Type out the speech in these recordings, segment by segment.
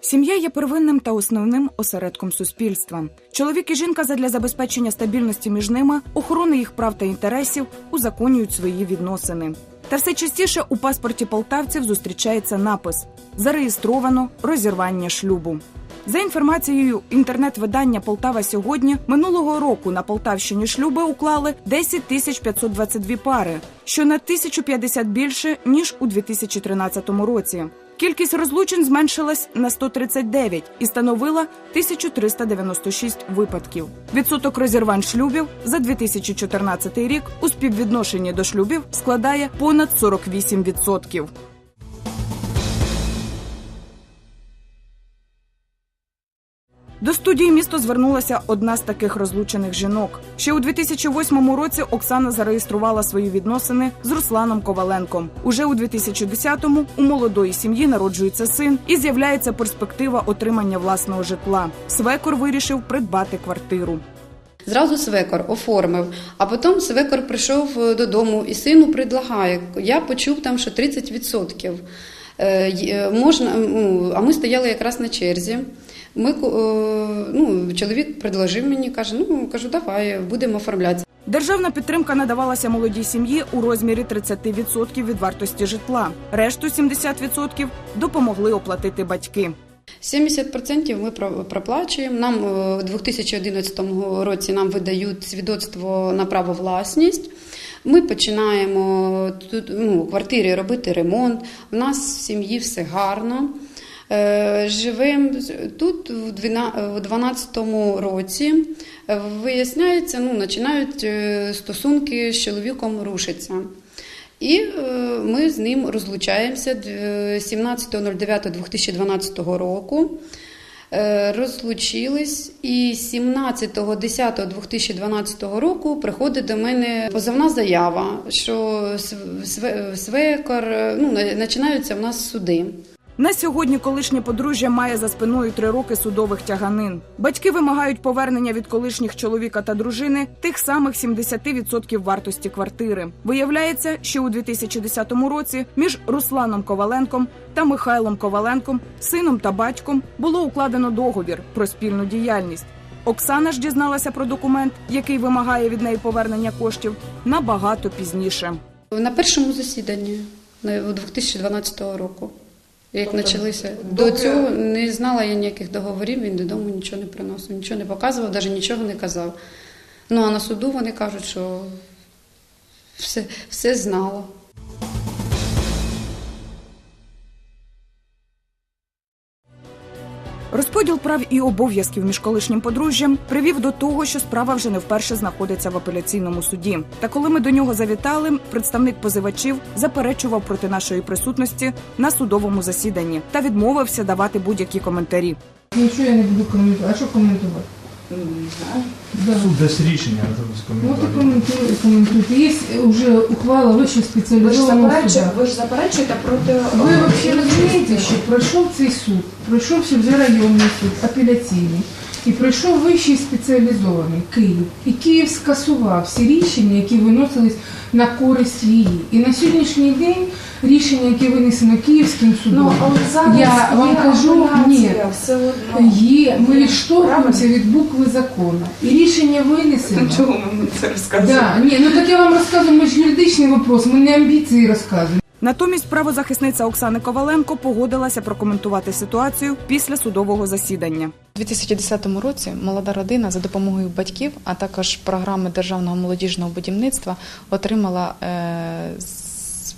Сім'я є первинним та основним осередком суспільства. Чоловік і жінка задля забезпечення стабільності між ними, охорони їх прав та інтересів узаконюють свої відносини. Та все частіше у паспорті полтавців зустрічається напис зареєстровано розірвання шлюбу. За інформацією інтернет-видання Полтава сьогодні минулого року на Полтавщині шлюби уклали 10 тисяч 522 пари, що на 1050 більше ніж у 2013 році. Кількість розлучень зменшилась на 139 і становила 1396 випадків. Відсоток розірвань шлюбів за 2014 рік у співвідношенні до шлюбів складає понад 48%. До студії місто звернулася одна з таких розлучених жінок. Ще у 2008 році Оксана зареєструвала свої відносини з Русланом Коваленком. Уже у 2010-му у молодої сім'ї народжується син і з'являється перспектива отримання власного житла. Свекор вирішив придбати квартиру. Зразу свекор оформив, а потім свекор прийшов е, додому і сину предлагає. Я почув там, що 30%. Е, е, Можна, а ми стояли якраз на черзі. Ми, е, ну, чоловік предложив мені, каже, ну кажу, давай будемо оформляти. Державна підтримка надавалася молодій сім'ї у розмірі 30% від вартості житла. Решту 70% допомогли оплатити батьки. 70% ми проплачуємо. Нам е, у 2011 році нам видають свідоцтво на право власність. Ми починаємо тут ну, в квартирі робити ремонт. У нас в сім'ї все гарно. Е, Живемо тут у 2012 році. е, Виясняється, ну, починають е, стосунки з чоловіком рушитися. І ми з ним розлучаємося д- 17.09.2012 року. Розлучились і 17.10.2012 року приходить до мене позовна заява, що св- свекор, ну, починаються в нас суди. На сьогодні колишнє подружжя має за спиною три роки судових тяганин. Батьки вимагають повернення від колишніх чоловіка та дружини тих самих 70% вартості квартири. Виявляється, що у 2010 році між Русланом Коваленком та Михайлом Коваленком, сином та батьком, було укладено договір про спільну діяльність. Оксана ж дізналася про документ, який вимагає від неї повернення коштів, набагато пізніше. На першому засіданні у 2012 року. Як Тобто почалися до цього, не знала я ніяких договорів. Він додому нічого не приносив, нічого не показував, навіть нічого не казав. Ну а на суду вони кажуть, що все, все знала. Розподіл прав і обов'язків між колишнім подружжям привів до того, що справа вже не вперше знаходиться в апеляційному суді. Та коли ми до нього завітали, представник позивачів заперечував проти нашої присутності на судовому засіданні та відмовився давати будь-які коментарі. Нічого я не буду коментувати. А що коментувати? Не знаю. Да. Суд дасть рішення Ну, і коментуйте, коментуйте. Є вже ухвала вищого Ви ж, спеціалізованого заперечуєте, ви ж заперечуєте проти Ви взагалі розумієте, що пройшов цей суд, пройшов вже районний суд, апеляційний, і пройшов вищий спеціалізований Київ. І Київ скасував всі рішення, які виносились на користь її. І на сьогоднішній день рішення, яке винесено Київським ну, судом, але зараз Я вам кажу, ні. все одно. є, ми відштовхуємося від букви закону. І рішення винесено. Чого ви мені це розказуєте? Да, ні, ну так я вам розказую, ми ж юридичний вопрос, ми не амбіції розказуємо. Натомість правозахисниця Оксани Коваленко погодилася прокоментувати ситуацію після судового засідання. У 2010 році молода родина за допомогою батьків, а також програми державного молодіжного будівництва отримала е,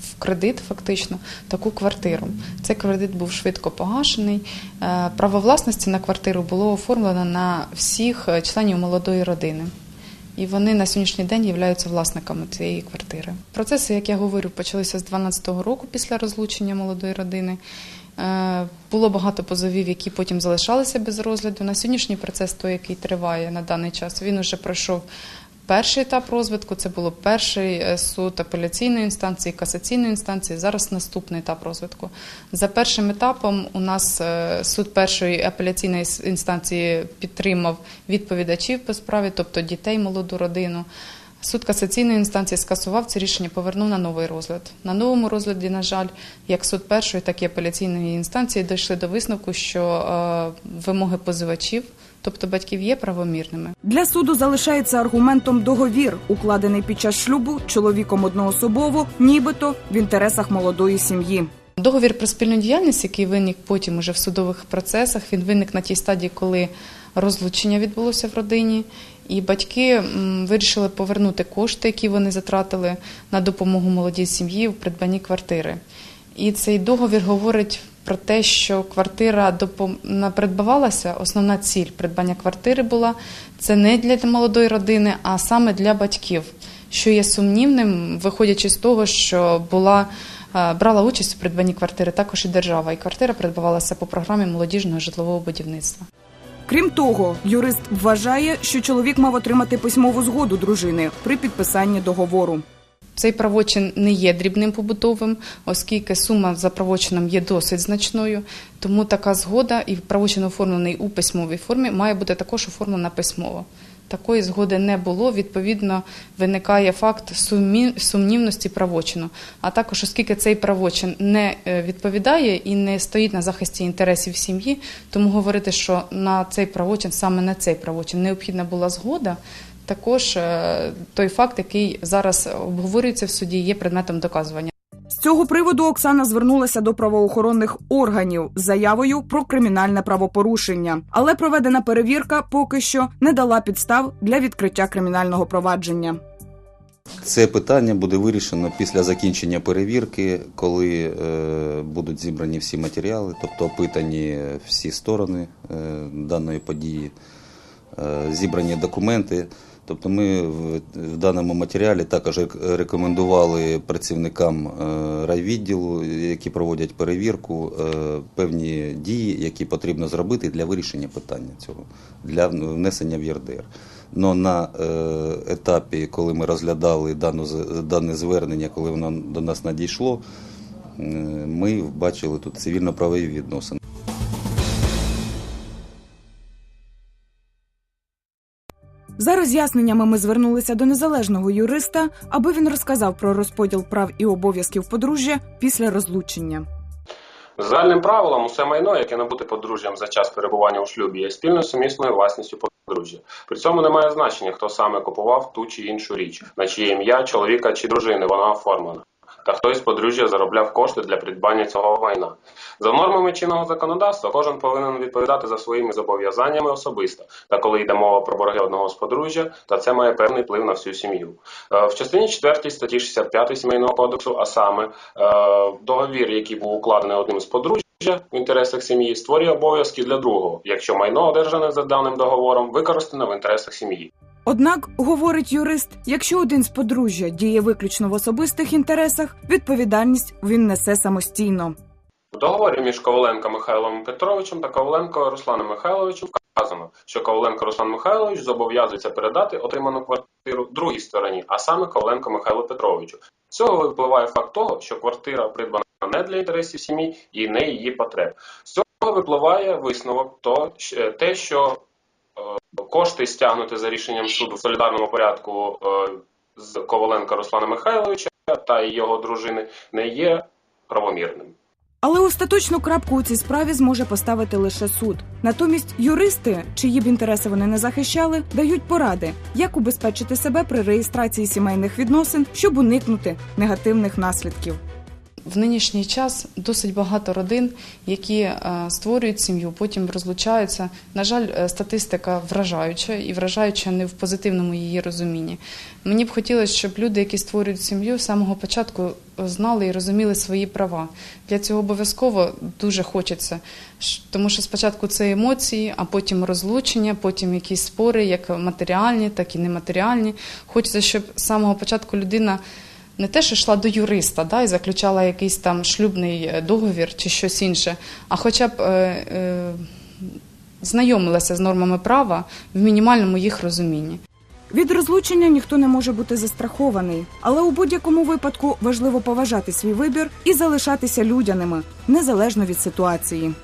в кредит фактично таку квартиру. Цей кредит був швидко погашений. Е, право власності на квартиру було оформлено на всіх е, членів молодої родини. І вони на сьогоднішній день являються власниками цієї квартири. Процеси, як я говорю, почалися з 2012 року після розлучення молодої родини. Е, Було багато позовів, які потім залишалися без розгляду. На сьогоднішній процес, той, який триває на даний час, він вже пройшов перший етап розвитку. Це було перший е, суд апеляційної інстанції, касаційної інстанції. Зараз наступний етап розвитку. За першим етапом у нас е, суд першої апеляційної інстанції підтримав відповідачів по справі, тобто дітей, молоду родину. Суд касаційної інстанції скасував це рішення, повернув на новий розгляд. На новому розгляді, на жаль, як суд першої, так і апеляційної інстанції дійшли до висновку, що е, вимоги позивачів, тобто батьків, є правомірними. Для суду залишається аргументом договір, укладений під час шлюбу чоловіком одноособово, нібито в інтересах молодої сім'ї. Договір про спільну діяльність, який виник потім уже в судових процесах, він виник на тій стадії, коли розлучення відбулося в родині, і батьки вирішили повернути кошти, які вони затратили на допомогу молодій сім'ї в придбанні квартири. І цей договір говорить про те, що квартира придбавалася. Основна ціль придбання квартири була це не для молодої родини, а саме для батьків, що є сумнівним, виходячи з того, що була брала участь у придбанні квартири також і держава, і квартира придбавалася по програмі молодіжного житлового будівництва. Крім того, юрист вважає, що чоловік мав отримати письмову згоду дружини при підписанні договору. Цей правочин не є дрібним побутовим, оскільки сума за правочином є досить значною. Тому така згода і правочин оформлений у письмовій формі має бути також оформлена письмово. Такої згоди не було. Відповідно, виникає факт сумнівності правочину. А також, оскільки цей правочин не е, відповідає і не стоїть на захисті інтересів сім'ї, тому говорити, що на цей правочин, саме на цей правочин, необхідна була згода. Також е, той факт, який зараз обговорюється в суді, є предметом доказування. З цього приводу Оксана звернулася до правоохоронних органів з заявою про кримінальне правопорушення, але проведена перевірка поки що не дала підстав для відкриття кримінального провадження. Це питання буде вирішено після закінчення перевірки, коли е, будуть зібрані всі матеріали, тобто опитані всі сторони е, даної події, е, зібрані документи. Тобто ми в, даному матеріалі також рекомендували працівникам е, райвідділу, які проводять перевірку, е, певні дії, які потрібно зробити для вирішення питання цього, для внесення в ЄРДР. Но на е, етапі, коли ми розглядали дане звернення, коли воно до нас надійшло, ми бачили тут цивільно-правові відносини. За роз'ясненнями ми звернулися до незалежного юриста, аби він розказав про розподіл прав і обов'язків подружжя після розлучення. Загальним правилом усе майно, яке набуте подружжям за час перебування у шлюбі, є спільно сумісною власністю подружжя. При цьому немає значення, хто саме купував ту чи іншу річ, на чиє ім'я чоловіка чи дружини вона оформлена. Та хтось з подружжя заробляв кошти для придбання цього майна. За нормами чинного законодавства, кожен повинен відповідати за своїми зобов'язаннями особисто. Та коли йде мова про борги одного з подружжя, то це має певний вплив на всю сім'ю. Е, В частині 4 статті 65 сімейного кодексу, а саме е, договір, який був укладений одним з подружжя в інтересах сім'ї, створює обов'язки для другого, якщо майно одержане за даним договором використане в інтересах сім'ї. Однак, говорить юрист, якщо один з подружжя діє виключно в особистих інтересах, відповідальність він несе самостійно. В договорі між Коваленко Михайлом Петровичем та Коваленко Русланом Михайловичем вказано, що Коваленко Руслан Михайлович зобов'язується передати отриману квартиру другій стороні, а саме Коваленко Михайлу Петровичу. Цього випливає факт того, що квартира придбана не для інтересів сім'ї і не її потреб. З цього випливає висновок то, те, що кошти стягнути за рішенням суду в солідарному порядку е, з Коваленка Руслана Михайловича та його дружини не є правомірним. Але остаточну крапку у цій справі зможе поставити лише суд. Натомість юристи, чиї б інтереси вони не захищали, дають поради, як убезпечити себе при реєстрації сімейних відносин, щоб уникнути негативних наслідків. В нинішній час досить багато родин, які е, створюють сім'ю, потім розлучаються. На жаль, е, статистика вражаюча і вражаюча не в позитивному її розумінні. Мені б хотілося, щоб люди, які створюють сім'ю, з самого початку знали і розуміли свої права. Для цього обов'язково дуже хочеться, тому що спочатку це емоції, а потім розлучення, потім якісь спори, як матеріальні, так і нематеріальні. Хочеться, щоб з самого початку людина не те, що йшла до юриста да, і заключала якийсь там шлюбний е, договір чи щось інше, а хоча б е, е, знайомилася з нормами права в мінімальному їх розумінні. Від розлучення ніхто не може бути застрахований, але у будь-якому випадку важливо поважати свій вибір і залишатися людяними незалежно від ситуації.